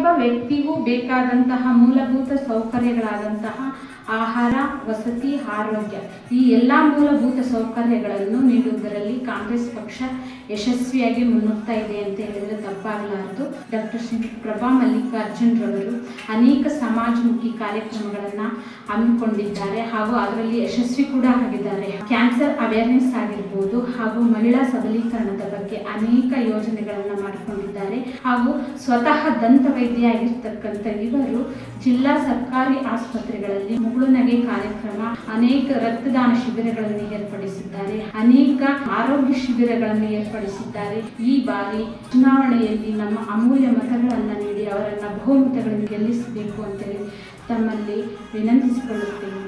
ಪ್ರತಿಯೊಬ್ಬ ವ್ಯಕ್ತಿಗೂ ಬೇಕಾದಂತಹ ಮೂಲಭೂತ ಸೌಕರ್ಯಗಳಾದಂತಹ ಆಹಾರ, ವಸತಿ, ಆರೋಗ್ಯ ಈ ಎಲ್ಲ ಮೂಲಭೂತ ಸೌಕರ್ಯಗಳನ್ನು ನೀಡುವುದರಲ್ಲಿ ಕಾಂಗ್ರೆಸ್ ಪಕ್ಷ ಯಶಸ್ವಿಯಾಗಿ ಮುನ್ನುಗ್ತಾ ಇದೆ ಅಂತ ಹೇಳಿದರೆ ತಪ್ಪಾಗಲಾರದು. ಡಾಕ್ಟರ್ ಶ್ರೀ ಪ್ರಭಾ ಮಲ್ಲಿಕಾರ್ಜುನ್ ರವರು ಅನೇಕ ಸಮಾಜಮುಖಿ ಕಾರ್ಯಕ್ರಮಗಳನ್ನು ಹಮ್ಮಿಕೊಂಡಿದ್ದಾರೆ ಹಾಗೂ ಅದರಲ್ಲಿ ಯಶಸ್ವಿ ಕೂಡ ಆಗಿದ್ದಾರೆ. ಕ್ಯಾನ್ಸರ್ ಅವೇರ್ನೆಸ್ ಆಗಿರ್ಬೋದು ಹಾಗೂ ಮಹಿಳಾ ಸಬಲೀಕರಣದ ಬಗ್ಗೆ ಅನೇಕ ಯೋಜನೆಗಳನ್ನು ಮಾಡಿಕೊಂಡಿದ್ದಾರೆ ಹಾಗೂ ಸ್ವತಃ ದಂತ ವೈದ್ಯ ಆಗಿರ್ತಕ್ಕಂಥ ಇವರು ಜಿಲ್ಲಾ ಸರ್ಕಾರಿ ಆಸ್ಪತ್ರೆಗಳಲ್ಲಿ ಮುಗುಳುನಗೆ ಕಾರ್ಯಕ್ರಮ ಅನೇಕ ರಕ್ತದಾನ ಶಿಬಿರಗಳನ್ನು ಏರ್ಪಡಿಸಿದ್ದಾರೆ. ಅನೇಕ ಆರೋಗ್ಯ ಶಿಬಿರಗಳನ್ನು ಏರ್ಪಡಿಸಿದ್ದಾರೆ. ಈ ಬಾರಿ ಚುನಾವಣೆಯಲ್ಲಿ ನಮ್ಮ ಅಮೂಲ್ಯ ಮತಗಳನ್ನು ನೀಡಿ ಅವರನ್ನು ಬಹುಮತಗಳನ್ನು ಗೆಲ್ಲಿಸಬೇಕು ಅಂತೇಳಿ ತಮ್ಮಲ್ಲಿ ವಿನಂತಿಸಿಕೊಳ್ಳುತ್ತೇನೆ.